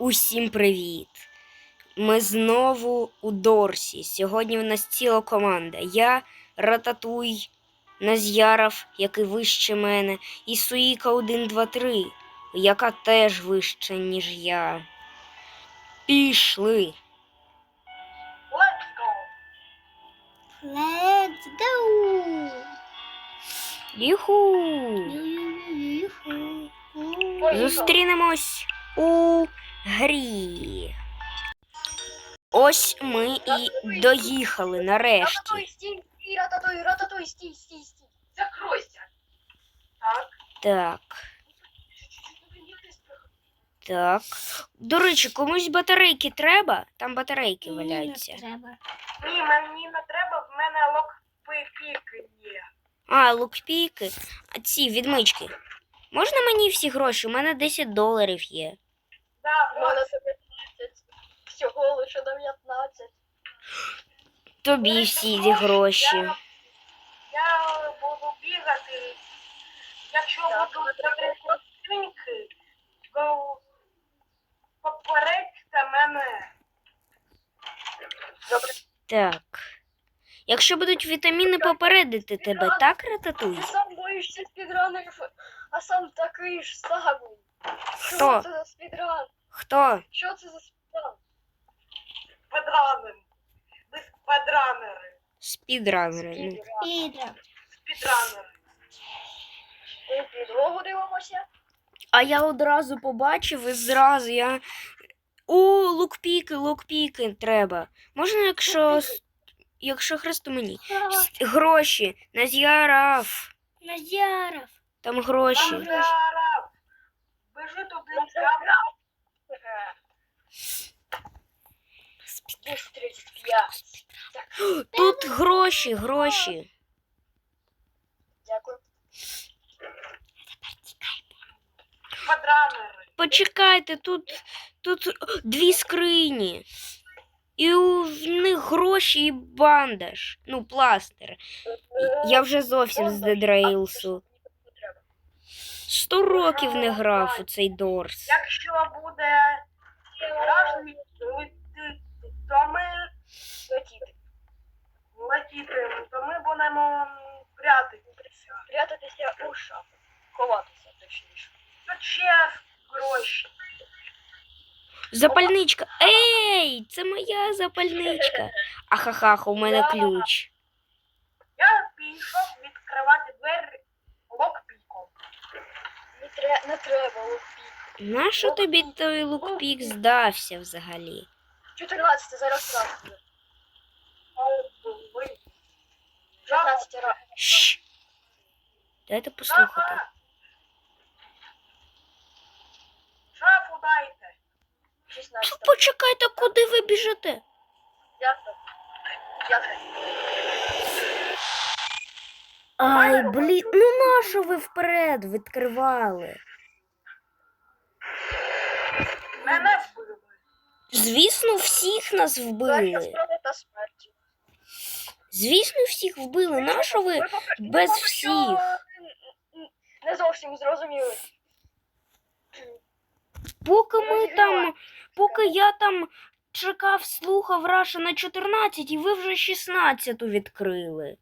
Усім привіт! Ми знову у Дорсі. Сьогодні в нас ціла команда. Я Рататуй, Наз'яров, який вище мене, і Суїка 123, яка теж вища, ніж я. Пішли. Let's go. Let's go! Юху! Зустрінемось у грі. Ось ми і доїхали нарешті. Стій, стій, рататуй, рататуй, стій, стій, стій. Закройся. Так. Так. Так. До речі, комусь батарейки треба? Там батарейки валяються. треба. Ні, мені не треба, в мене локпики є. А, лукпіки. А ці відмички. Можна мені всі гроші? У мене 10 доларів є. Да, мене ось. 19. Всього лише 19. Тобі всі ці гроші. Я, я буду бігати. Якщо Так, будуть треба то попередьте мене. Добре. Так. Якщо будуть вітаміни попередити тебе, так, рататуй? Ти сам боїшся спідранерів, а сам такий ж самий. Хто? Що це за спідран? Хто? Що це за спідран? Спедранери. Ви спедранери. Спідранери. Ну. Спідран. Спідранери. Ми підлогу дивимося. А я одразу побачив і зразу я. У, лукпіки, лукпіки треба. Можна, якщо. Якщо хресту мені. Гроші. Наз'ярав. Назяров. Там гроші. Там зараз. Біжи туди. прямо. Десь 35. Тут гроші, гроші. Дякую. Спедранери. Почекайте, тут, тут дві скрині. І у в них гроші і бандаж. Ну, пластир. Я вже зовсім з Дедрейлсу. Сто років не грав у цей Дорс. Якщо буде вражений летити, то ми Летіти. летіти, то ми будемо прятатися. Прятатися у шафу. Ховатися, точніше. Тут ще гроші. Запальничка. Ей, це моя запальничка. Ахахах, у мене ключ. Я пішов відкривати двері локпіком. Не, тре, не треба лупі. Нащо тобі той лукпік здався взагалі? 14 зараз раз. Ви 15 раз. Щ. Дайте послухати. Шафу дайте. 16. Почекайте, куди ви біжите? П'ята. Ай, блін, ну нащо ви вперед відкривали? Мене. Звісно, всіх нас вбили. Звісно, всіх вбили. Нащо ви? без всіх? Не зовсім зрозуміли. Поки ми там, поки я там чекав, слухав Раша на 14, і ви вже 16 відкрили.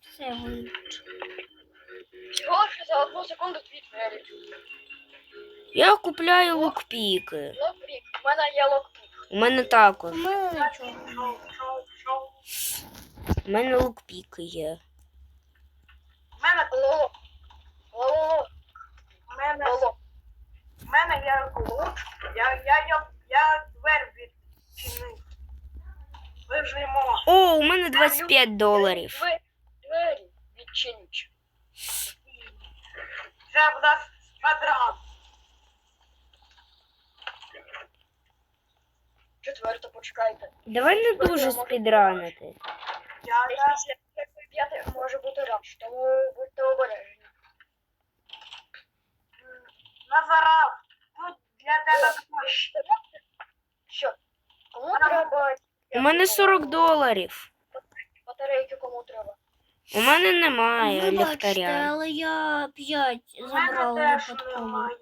Все Всього ж за одну секунду дві двері. Я купляю лукпіки. Локпік. У мене є локпік. У мене також. мене. У мене лукпіки є. В мене, в мене, є. Я, я, я, я двері відчинив. Вижимо. О, у мене 25 доларів. Ви двері відчиніть. Це в нас квадрат. Четверта, почекайте. Давай не дуже спідранити. Я, Десь я, після п'яти може бути раш, тому будьте обережні. Назарав. Тут для тебе. Що? Кому треба? У мене 40 доларів. Батарейки кому треба? У мене немає Вибачте, ліхтаря. але я п'ять У мене забрала теж випадково. немає.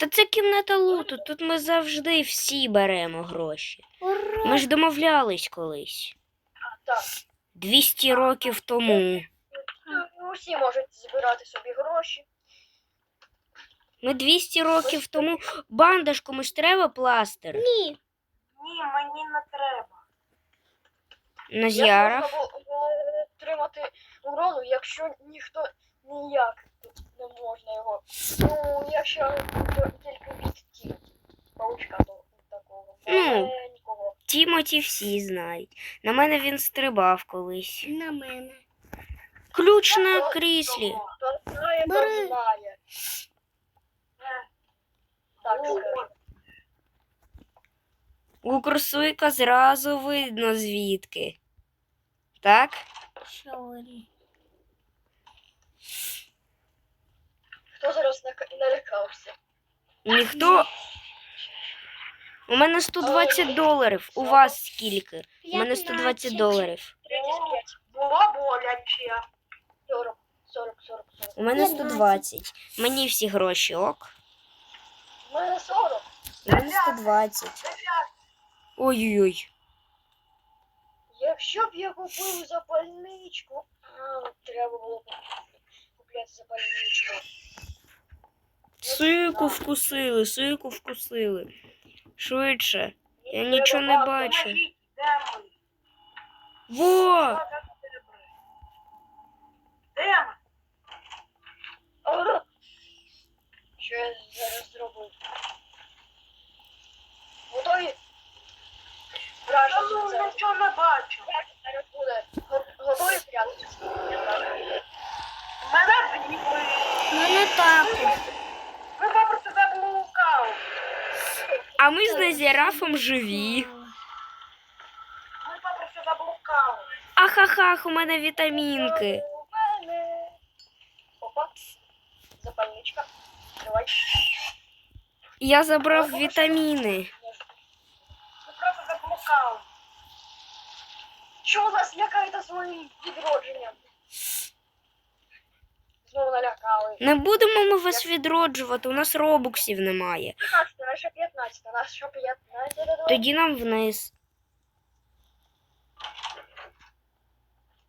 Та це кімната луту. Тут ми завжди всі беремо гроші. Ура! Ми ж домовлялись колись. Так. 200 років тому. Ну, Усі можуть збирати собі гроші. Ми 200 років тому. Банда ж комусь треба пластир. Ні. Ні, мені не треба. На Як зярах. можна було, було отримати урону, якщо ніхто ніяк не можна його. Ну, якщо тільки від паучка такого Ну. Тімоті всі знають. На мене він стрибав колись. На мене. Ключ на кріслі. Того. То знає, то знає. Е, Так скажу. У курсуйка зразу видно звідки. Так? Хто зараз налякався? Ніхто. У мене 120 доларів. У вас скільки? У мене 120 доларів. Було боляче. 40, 40, 40, 40. У мене 120. Мені всі гроші, ок. У мене 40. У мене 120. Ой-ой-ой. Якщо б я купив запальничку, а, треба було б купляти запальничку. Сику вкусили, сику вкусили. Швидше. Я нічого не бачу. Во! Що я зараз зробив? Готові? Та Враження ну нічого не бачу. Зараз буде. Готові прятатися? Мене з'їли. Мене також. Ви попросту заблукали. А ми з Назірафом живі. Ви попросту заблукали. Ахахах, у мене вітамінки. У мене. Опа. Запальничка. Давай. Я забрав вітаміни. Ви просто заблукали. Чого вас лякаєте своїм відродженням? Знову налякали. Не будемо ми вас відроджувати, у нас робуксів немає. 15, наша 15, наша 15. Тоді нам вниз.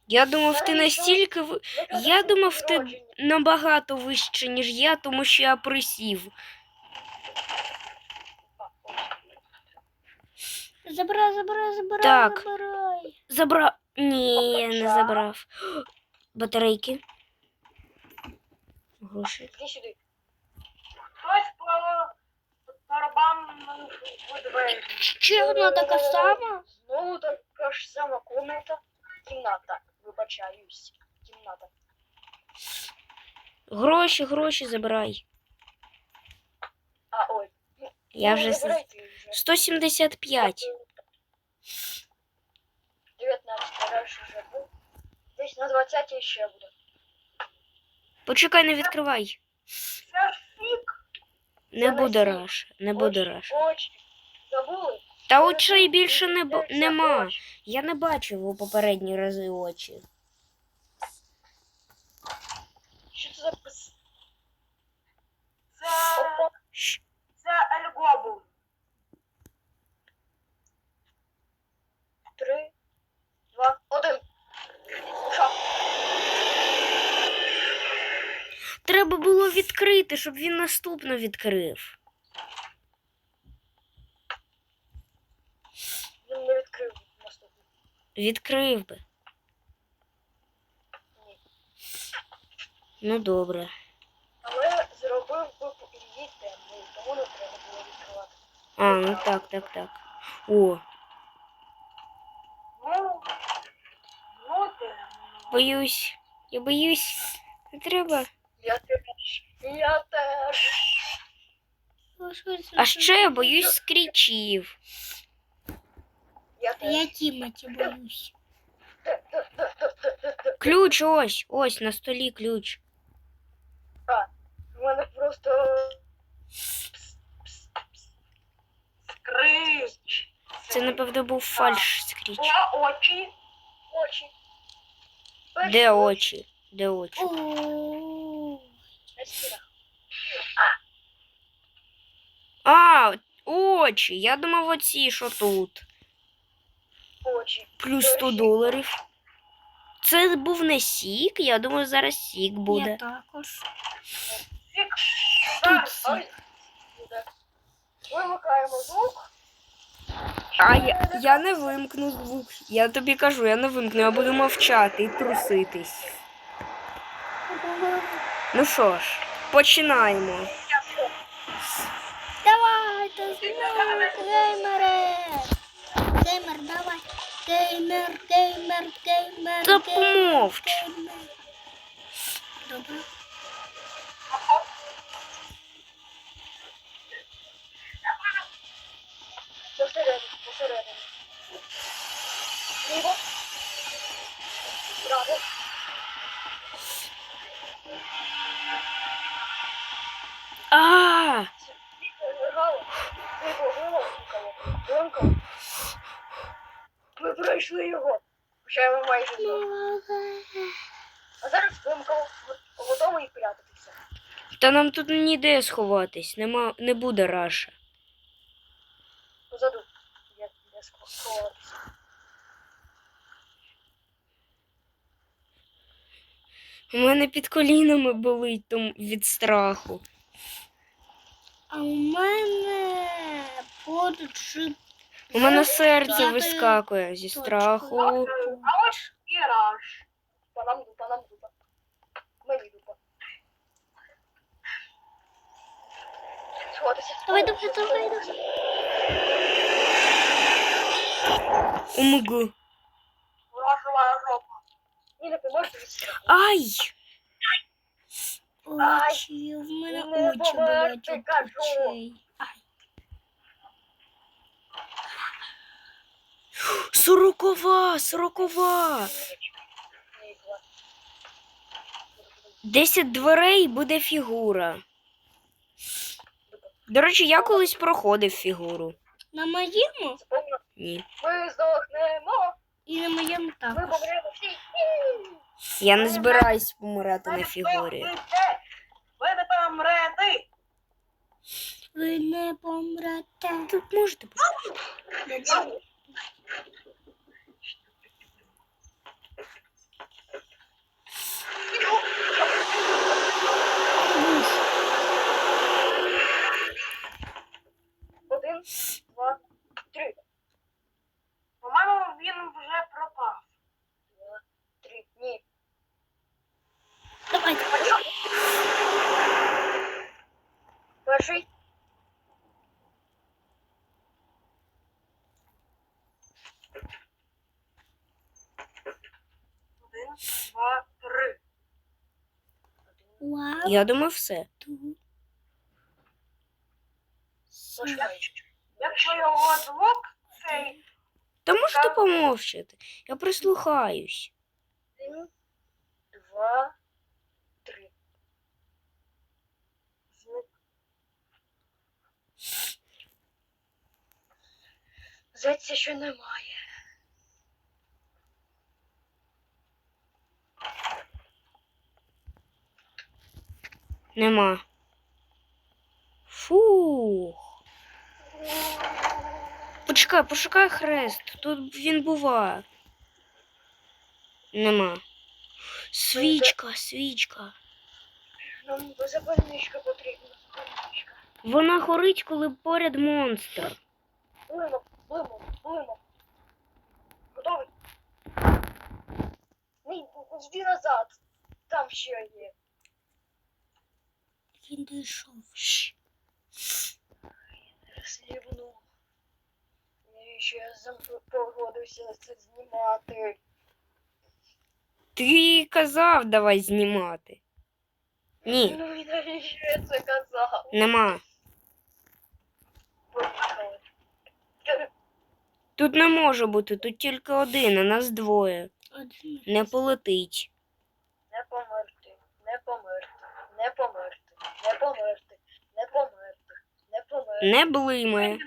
Я думав, ти настільки ви- Я думав, ти набагато вище, ніж я, тому що я присів. Забирай, забирай, забирай, Так. забирай. Забрав. Ні, я не забрав. Батарейки. Гроші. Іди сюди. Хтось барабанному у двері. Ще одна така сама? Знову така ж сама комната. Кімната. Вибачаюсь. Кімната. Гроші, гроші забирай. А, ой. Я ну, вже забирай ти 175. 19 раз вже був. Десь на 20 ще буде. Почекай, не відкривай. Це фік. Не буде раш. Не буде раш. Та очей більше не бо- нема. Я не бачив у попередні рази очі. Що це за пис? Це, це Ельгобу. Три, два, один. Треба було відкрити, щоб він наступно відкрив. Він не відкрив наступний. Відкрив би. Ні. Ну добре. Але зробив би її темною, тому не треба було відкривати. А, ну так, так, так. О, Ну, ну боюсь. Я боюсь. Не треба. Я теж. Я теж. А ще я боюсь скрічів. Я теж. Тіматі боюсь. Ключ ось, ось на столі ключ. У мене просто Скрич. Це, напевно, був фальш скріч. О, очі. очі. Де очі? Де очі? На стінах. очі. Я думав оці, що тут. Очі. Плюс 100 доларів. Це був не сік, я думаю, зараз сік буде. Я також. Фік. Тут сік. Вимикаємо звук. А я, я не вимкну звук. Я тобі кажу, я не вимкну, я буду мовчати і труситись. Ну що ж, починаємо. Давай, ти знаєш, геймере. Геймер, давай. Геймер, геймер, геймер. Та помовч. Добре. Посередині, посередині. Ліво. Право. А. Ми пройшли його. Хоча я майже. А зараз вимкало. Готовий прятатися. та нам тут ніде сховатись, нема, не буде раша. Позаду. Я не сховатися. У мене під колінами болить там від страху. А у мене поруч У мене серце вискакує зі страху. Ось і раш. Нам дупа, нам дупа. Мені дупа. Давай, давай, давай, давай. Умгу. Рашова жопа. Ні, не поможете. Ай! Очі, в мене очі болять від очей. Сорокова, сорокова. Десять дверей буде фігура. До речі, я колись проходив фігуру. На моєму Ні. Ми здохнемо. і на моєму Ми помремо всі. Я не збираюсь помирати на фігурі. Ви не помрете. Ви не помрете. Тут можете Добре. Один, Я думаю, все. Якщо його звук цей Та можете помовчати. Я прислухаюсь. Один, два, три. зник. Здається, що немає. Нема. Фух. Почекай, пошукай хрест. Тут він бува. Нема. Свічка, свічка. Нам запальничка потрібна. Запальничка. Вона горить, коли поряд монстр. Блимо, блимо, блимо. Готовий? Ні, йди назад. Там ще є. Він дійшов. Шш. Слівну. Навіщо я зам- погодився це знімати? Ти казав, давай знімати. Ні, Ну і навіщо я це казав? нема. Тут не може бути, тут тільки один, а нас двоє. Один. Не полетить. Не померти, не померти, не померти, не померти. Не померти. Не померти. Не блимає.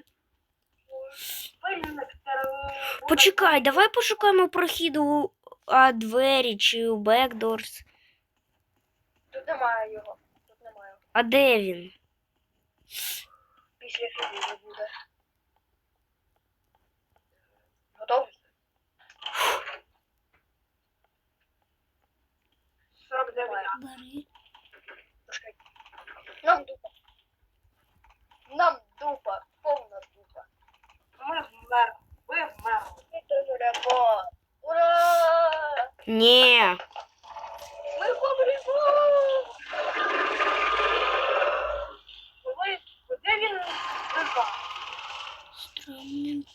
Почекай, давай пошукаємо прохід у а, двері чи у бекдорс. Тут немає його. Тут немає. А де він? Після фільму буде. Готовий? 49. Ні. Ми помремо! Де він? Странненько.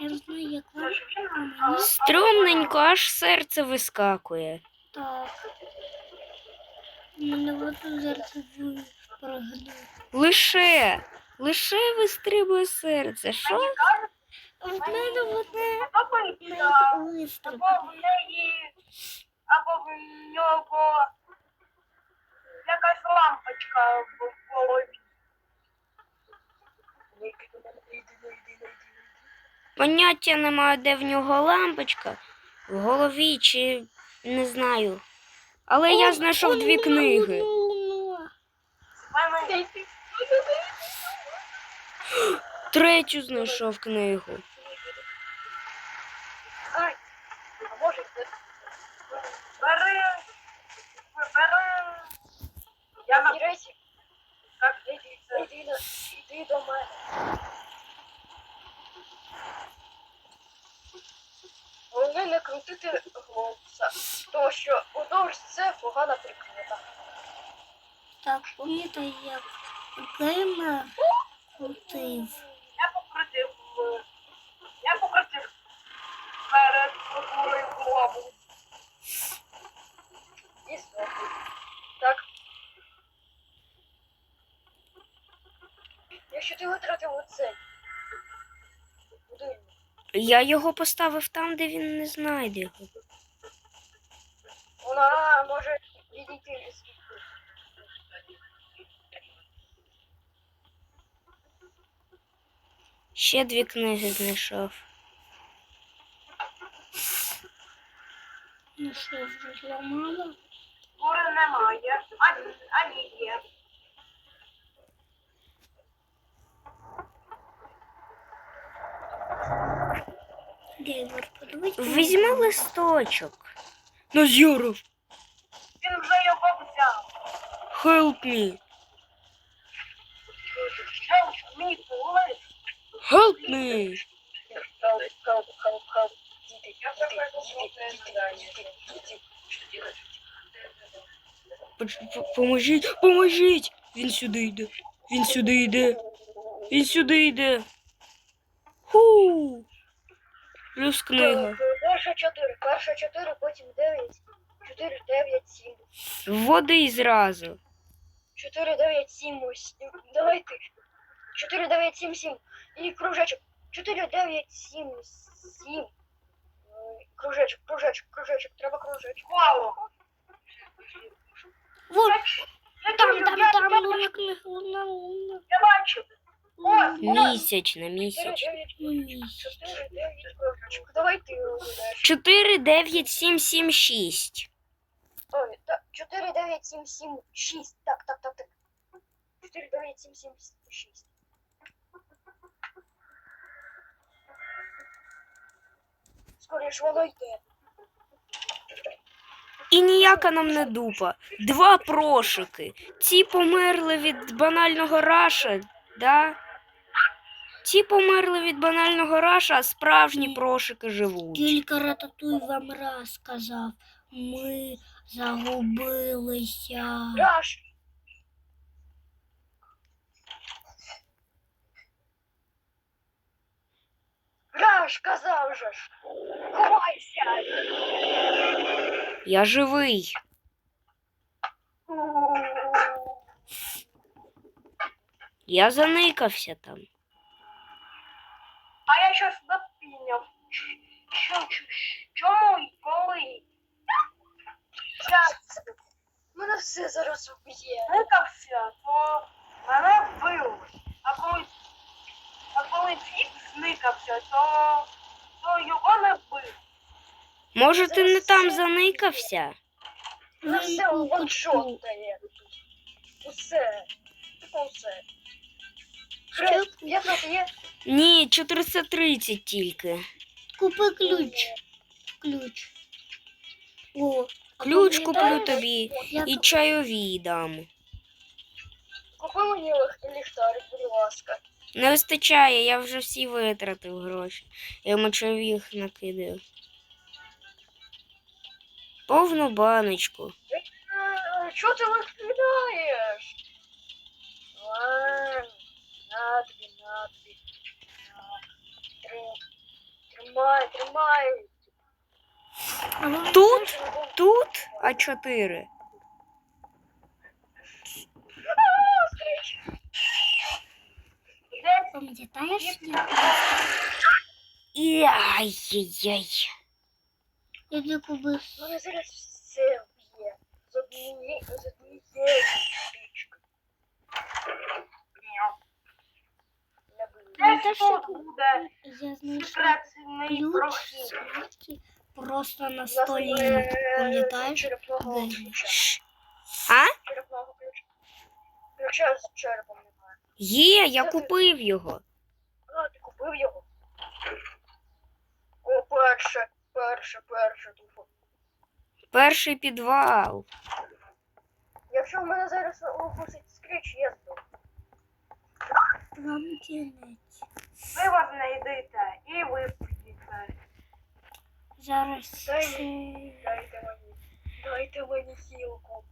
Я знаю, як вам. Стрьомненько, аж серце вискакує. Так. У мене вот зараз прогнув. Лише, лише вистрибує серце. Що? В мене одне або в неї, або в нього якась лампочка в голові. Поняття немає, де в нього лампочка, в голові чи не знаю. Але я знайшов дві книги. В Третю знайшов книгу. Ай! А може, це бери, бери. Я на Іресі, так, іди, іди, на- іди до мене. Головне не крутити голоса, тому що удовж це погана прикмета. Так, помітаю, як геймер крутив. я покрутив, е, я покрутив перед фігурою голову. І знову. Так. Якщо ти витратив оцей будинок, Я його поставив там, де він не знайде його. вона може відійти від. Ще дві книги знайшов. Ну що, вже зламала? Фігури немає, а, а ні, є. Візьми листочок. Назіров, Він вже його взяв. help me. Help me, please. Help me. Хелп, хелп, хелп, хелп. Діти, діти, діти, діти, діти, діти. Поч- по- Поможіть, поможіть. Він сюди йде. Він сюди йде. Він сюди йде. Плюс книга. Е, Перша чотири, перша чотири, потім дев'ять, чотири, дев'ять, сім. Вводи зразу. 4, 9, 7, ось. Давайте. 4, 9, 7, 7. І кружечок. 4, 9, 7, 7. Е, Кружечок, кружечок, кружечок. Треба кружечок. Мало. Вот, там, там, там, луна луна, луна. Я бачу. Місячна, 4, місячна. 9, місяць. 4, 9, кружечок. Давай ти вибереш. 4, 9, 7, 7, 6. Ой, так, 4, 9, 7, 7, 6. Так, так, так, так. 4, 9, 7, 7, 6. Скоріш воно йде. І ніяка нам не дупа. Два прошики. Ці померли від банального раша, да? Ці померли від банального раша, а справжні прошики живуть. Тільки рататуй вам раз сказав. Ми загубилися. Раш! Раш, казав же ж! Ховайся! Я живий. Я заникався там. А я щось допіняв. Що, що, чому і коли? Я Мене все зараз уб'є. зникався, то мене вбили. А коли, а коли фік зникався, то, то його не вбив. Може, ти не там заникався? Мене все Він у кутку. Усе. Тупо усе. Хрест, я тут є. Ні, 430 тільки. Купи ключ. Ключ. О, Ключ куплю тобі як і чайові дам. Купи мені лих- ліхтарик, будь ласка. Не вистачає, я вже всі витратив гроші. Я мочових накидаю. Повну баночку. Е, Чого ти викидаєш? Ладно, на тобі, на тобі. На. Три- Тримай, тримай. Тут? Більше не буду. Тут А4. А, скрич. Десь Пам'ятаєш? І ай-яй-яй. Я не купив. Мене зараз все вб'є. З однієї, з однієї штучки. Ну, та що буде Я секретний прохід. просто на столі. Пам'ятаєш? ключа. А? Черепного ключа. Ключа з черепом немає. Є, я купив його. А, ти купив його? О, перше, перше, перше, тупо. Перший підвал. Якщо в мене зараз укусить скріч, я здох. План кінець. Ви вас знайдете і вип'єте. Зараз Дай. Дайте мені. Дайте мені хілку.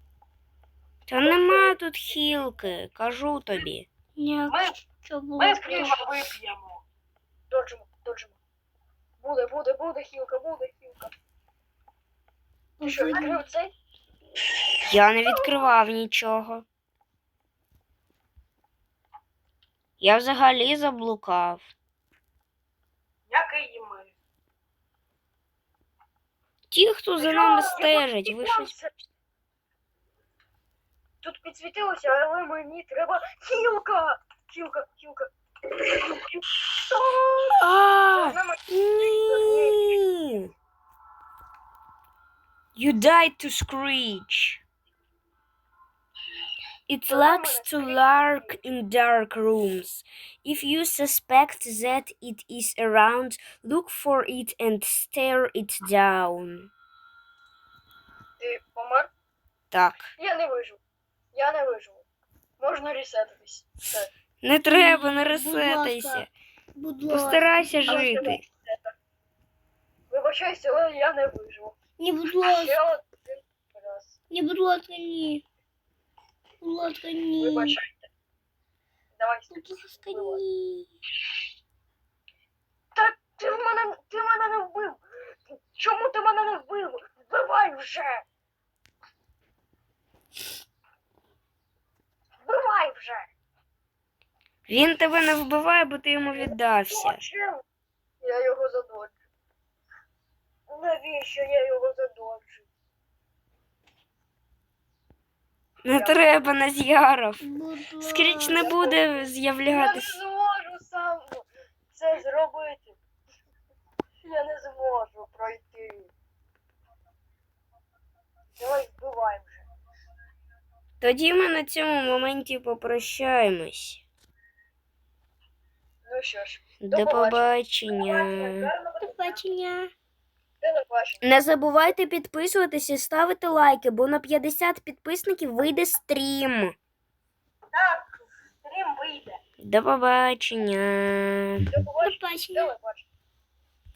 Та нема тут хілки, кажу тобі. Якщо було Ми б вип'ємо. Доджимо, доджимо. Буде, буде, буде хілка, буде хілка. Ти що, відкрив цей? Я не відкривав нічого. Я взагалі заблукав. Як і ми. Ті, хто за нами стежать, ви щось. Тут підсвітилося, але мені треба хілка! Хілка, хілка. You died to screech. It likes to lurk in dark rooms. If you suspect that it is around, look for it and stare it down. Ти помер? Так. Я не вижив. Я не виживу. Можна ресетитись. Все. Не треба, не Будь ласка. ресетайся. Будь ласка. Постарайся Але жити. тебе ресета. Вибачайся, але я не виживу. Ні, будь ласка. Ще один раз. Ні, будь ласка, ні. Будь ласка, ні. Вибачайте. Давай. Будь ласка, ні. Та ти в мене ти мене не вбив. Чому ти мене не вбив? Вбивай вже. Вбивай вже. Він тебе не вбиває, бо ти йому віддався. Зачем? Я його задоджу. Навіщо я його задоджу? Не треба. Будь ласка. Скріч не буде з'являтися. Я не зможу сам це зробити. Я не зможу пройти. Давай вбивай вже. Тоді ми на цьому моменті попрощаємось. Ну що ж, До До побачення. До побачення. Телебачення. Не забувайте підписуватися і ставити лайки, бо на 50 підписників вийде стрім. Так, стрім вийде. До побачення. До побачення.